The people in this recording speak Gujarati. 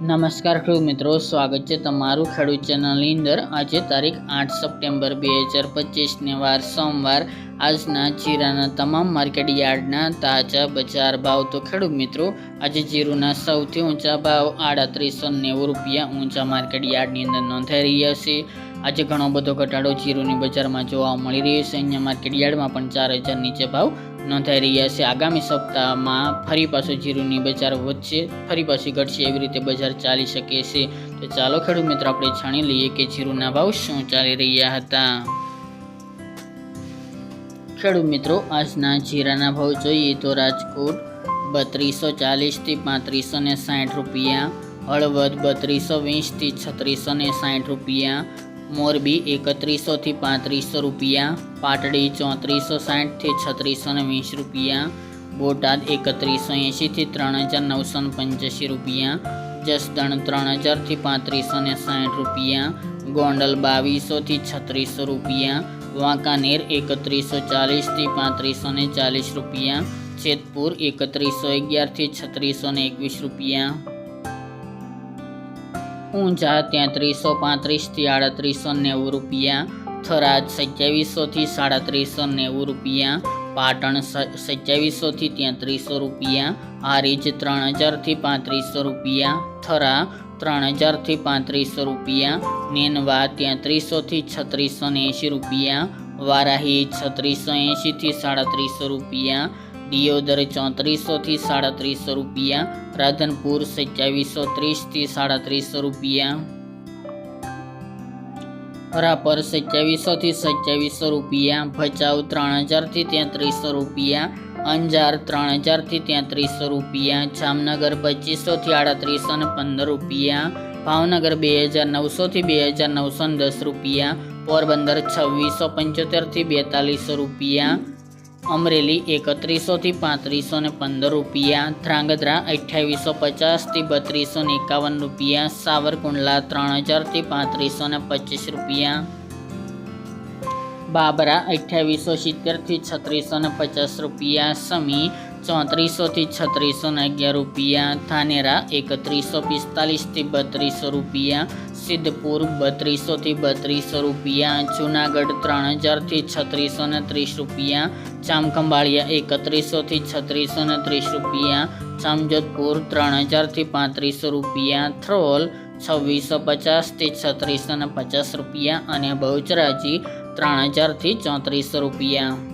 નમસ્કાર ખેડૂત મિત્રો, સ્વાગત છે તમારું ખેડૂત ચેનલની અંદર. આજે તારીખ આઠ સપ્ટેમ્બર બે હજાર પચીસને વાર, સોમવાર આજના જીરાના તમામ માર્કેટ યાર્ડના તાજા બજાર ભાવ તો ખેડૂત મિત્રો, આજે જીરુના સૌથી ઊંચા ભાવ આડત્રીસો નેવું રૂપિયા ઊંચા માર્કેટ યાર્ડની અંદર નોંધાઈ રહ્યા છે. આજે ઘણો બધો ઘટાડો જીરુની બજારમાં જોવા મળી રહ્યો છે. અહીંયા માર્કેટ યાર્ડમાં પણ ચાર હજાર નીચે ભાવ નોંધાઈ રહ્યા છે. આગામી સપ્તાહમાં ફરી પાછું જીરુની બજાર વધશે, ફરી પાછી ઘટશે એવી રીતે બજાર ચાલી શકે છે. તો ચાલો ખેડૂત મિત્રો, આપણે જાણી લઈએ કે જીરુના ભાવ શું ચાલી રહ્યા હતા. ખેડૂત મિત્રો, આજના જીરાના ભાવ જોઈએ તો રાજકોટ બત્રીસો ચાલીસથી પાંત્રીસો ને સાઠ રૂપિયા, હળવદ બત્રીસો વીસથી છત્રીસો ને સાઠ રૂપિયા, મોરબી એકત્રીસોથી પાંત્રીસો રૂપિયા, પાટડી ચોત્રીસો સાઠથી છત્રીસો ને વીસ રૂપિયા, બોટાદ એકત્રીસો એંશીથી ત્રણ હજાર નવસો પંચ્યાસી રૂપિયા, જસદણ ત્રણ હજારથી પાંત્રીસો ને સાઠ રૂપિયા, ગોંડલ બાવીસોથી છત્રીસો રૂપિયા વાંકાનેર એકત્રીસો ચાલીસથી પાંત્રીસો ને ચાલીસ રૂપિયા, છેતપુર એકત્રીસો અગિયારથી છત્રીસો ને એકવીસ રૂપિયા. ઊંઝા તેત્રીસો પાંત્રીસથી આડત્રીસો નેવું રૂપિયા, થરાદ સત્યાવીસોથી સાડત્રીસો નેવું રૂપિયા, પાટણ સત્યાવીસોથી તેત્રીસો રૂપિયા, હારીજ ત્રણ હજારથી પાંત્રીસો રૂપિયા, થરા ત્રણ હજારથી પાંત્રીસો રૂપિયા, નેનવા તેત્રીસોથી છત્રીસો ને એંશી રૂપિયા, વારાહી છત્રીસો એંશીથી સાડત્રીસો રૂપિયા, દિયોદર ચોત્રીસોથી સાડત્રીસો રૂપિયા, રાધનપુર સત્યાવીસો ત્રીસથી સાડત્રીસો રૂપિયા. રાપર સત્યાવીસોથી સત્યાવીસો રૂપિયા, ભચાઉ ત્રણ હજારથી તેત્રીસો રૂપિયા, અંજાર ત્રણ હજારથી તેત્રીસો રૂપિયા, જામનગર પચીસોથી આડત્રીસો ને પંદર રૂપિયા, ભાવનગર બે હજાર નવસોથી બે હજાર નવસો ને દસ રૂપિયા, પોરબંદર છવ્વીસો પંચોતેરથી બેતાલીસો રૂપિયા અમરેલી એકત્રીસોથી પાંત્રીસો ને પંદર રૂપિયા, ધ્રાંગધ્રા અઠ્યાવીસો પચાસથી બત્રીસો ને એકાવન રૂપિયા, સાવરકુંડલા ત્રણ હજારથી પાંત્રીસો ને પચીસ રૂપિયા. બાબરા અઠ્યાવીસો સિત્તેરથી છત્રીસો ને પચાસ રૂપિયા, સમી ચોત્રીસોથી છત્રીસો ને અગિયાર રૂપિયા થાનેરા એકત્રીસો પિસ્તાલીસથી બત્રીસો રૂપિયા સિદ્ધપુર બત્રીસોથી બત્રીસો રૂપિયા, જુનાગઢ ત્રણ હજારથી છત્રીસો ને ત્રીસ રૂપિયા, જામખંભાળિયા એકત્રીસોથી છત્રીસો ને ત્રીસ રૂપિયા, જામજોધપુર ત્રણ હજારથી પાંત્રીસો રૂપિયા, થ્રોલ છવ્વીસો પચાસથી છત્રીસો ને પચાસ રૂપિયા અને બહુચરાજી ત્રણ હજારથી ચોત્રીસો રૂપિયા.